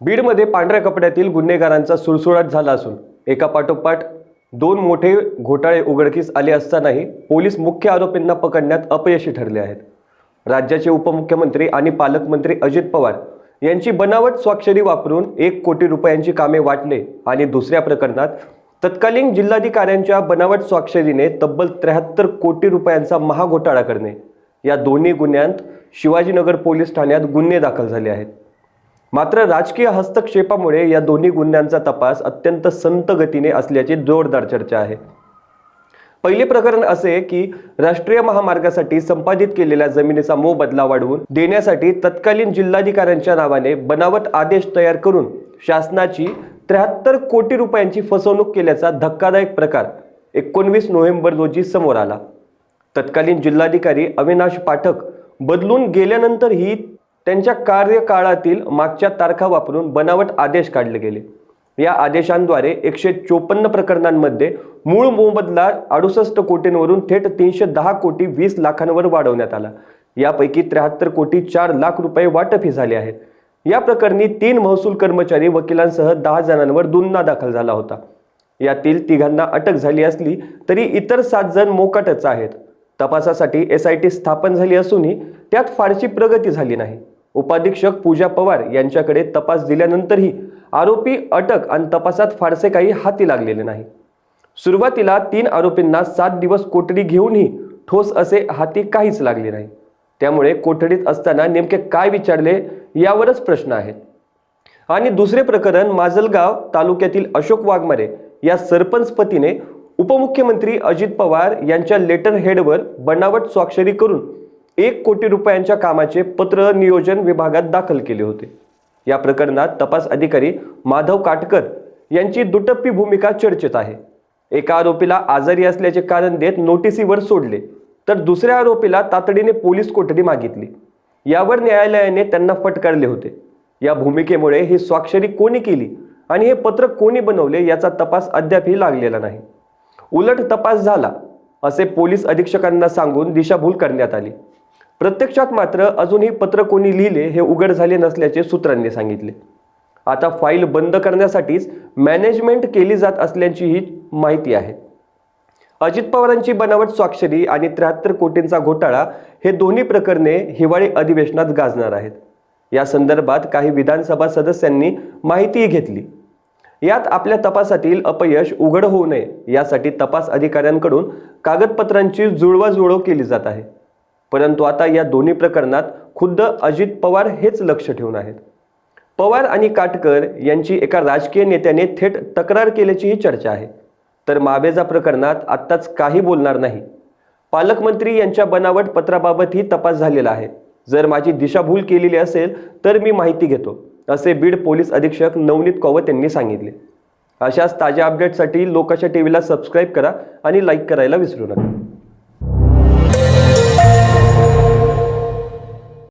बीडमध्ये पांढऱ्या कपड्यातील गुन्हेगारांचा सुळसुळाट झाला असून एका पाठोपाठ दोन मोठे घोटाळे उघडकीस आले असतानाही पोलीस मुख्य आरोपींना पकडण्यात अपयशी ठरले आहेत. राज्याचे उपमुख्यमंत्री आणि पालकमंत्री अजित पवार यांची बनावट स्वाक्षरी वापरून एक कोटी रुपयांची कामे वाटले आणि दुसऱ्या प्रकरणात तत्कालीन जिल्हाधिकाऱ्यांच्या बनावट स्वाक्षरीने तब्बल त्र्याहत्तर कोटी रुपयांचा महाघोटाळा करणे. या दोन्ही गुन्ह्यांत शिवाजीनगर पोलीस ठाण्यात गुन्हे दाखल झाले आहेत. मात्र राजकीय हस्तक्षेपामुळे या दोन्ही गुन्ह्यांचा तपास अत्यंत संत गतीने असल्याची जोरदार चर्चा आहे. पहिले प्रकरण असे की राष्ट्रीय महामार्गासाठी संपादित केलेल्या जमिनीचा मोबदला वाढवून देण्यासाठी तत्कालीन जिल्हाधिकाऱ्यांच्या नावाने बनावट आदेश तयार करून शासनाची त्र्याहत्तर कोटी रुपयांची फसवणूक केल्याचा धक्कादायक प्रकार एकोणवीस नोव्हेंबर रोजी समोर आला. तत्कालीन जिल्हाधिकारी अविनाश पाठक बदलून गेल्यानंतरही त्यांच्या कार्यकाळातील मागच्या तारखा वापरून बनावट आदेश काढले गेले. या आदेशांद्वारे एकशे चोपन्न प्रकरणांमध्ये मूळ मोबदला अडुसष्ट कोटींवरून थेट तीनशे दहा कोटी वीस लाखांवर वाढवण्यात आला. यापैकी त्र्याहत्तर कोटी चार लाख रुपये वाटपही झाले आहेत. या प्रकरणी तीन महसूल कर्मचारी वकिलांसह दहा जणांवर गुन्हा दाखल झाला होता. यातील तिघांना अटक झाली असली तरी इतर सात जण मोकाटच आहेत. तपासासाठी एस आय टी स्थापन झाली असूनही त्यात फारशी प्रगती झाली नाही. उपाधीक्षक पूजा पवार यांच्याकडे तपास दिल्यानंतरही आरोपी अटक आणि तपासात फारसे काही हाती लागलेले नाही. सुरुवातीला तीन आरोपींना सात दिवस कोठडी घेऊनही ठोस असे हाती काहीच लागले नाही. त्यामुळे कोठडीत असताना नेमके काय विचारले यावरच प्रश्न आहेत आणि दुसरे प्रकरण माजलगाव तालुक्यातील अशोक वाघमारे या सरपंच पतीने उपमुख्यमंत्री अजित पवार यांच्या लेटर हेडवर बनावट स्वाक्षरी करून एक कोटी रुपयांच्या कामाचे पत्र नियोजन विभागात दाखल केले होते. या प्रकरणात तपास अधिकारी माधव काटकर यांची दुटप्पी भूमिका चर्चेत आहे. एका आरोपीला आजारी असल्याचे कारण देत नोटिसीवर सोडले तर दुसऱ्या आरोपीला तातडीने पोलीस कोठडी मागितली. यावर न्यायालयाने त्यांना फटकारले होते. या भूमिकेमुळे ही स्वाक्षरी कोणी केली आणि हे पत्र कोणी बनवले याचा तपास अद्यापही लागलेला नाही. उलट तपास झाला असे पोलीस अधीक्षकांना सांगून दिशाभूल करण्यात आली. प्रत्यक्षात मात्र अजूनही पत्र कोणी लिहिले हे उघड झाले नसल्याचे सूत्रांनी सांगितले. आता फाईल बंद करण्यासाठीच मॅनेजमेंट केली जात असल्याची ही माहिती आहे. अजित पवारांची बनावट स्वाक्षरी आणि त्र्याहत्तर कोटींचा घोटाळा हे दोन्ही प्रकरणे हिवाळी अधिवेशनात गाजणार आहेत. या संदर्भात काही विधानसभा सदस्यांनी माहितीही घेतली. यात आपल्या तपासातील अपयश उघड होऊ नये यासाठी तपास अधिकाऱ्यांकडून कागदपत्रांची जुळवाजुळव केली जात आहे. परंतु आता या दोन्ही प्रकरणात खुद्द अजित पवार हेच लक्ष ठेवून आहेत. पवार आणि काटकर यांची एका राजकीय नेत्याने थेट तक्रार केल्याचीही चर्चा आहे. तर माबेजा प्रकरणात आत्ताच काही बोलणार नाही. पालकमंत्री यांच्या बनावट पत्राबाबतही तपास झालेला आहे. जर माझी दिशाभूल केलेली असेल तर मी माहिती घेतो असे बीड पोलीस अधीक्षक नवनीत कौवत यांनी सांगितले. अशाच ताज्या अपडेटसाठी लोकाच्या टीव्हीला सबस्क्राईब करा आणि लाईक करायला विसरू नका.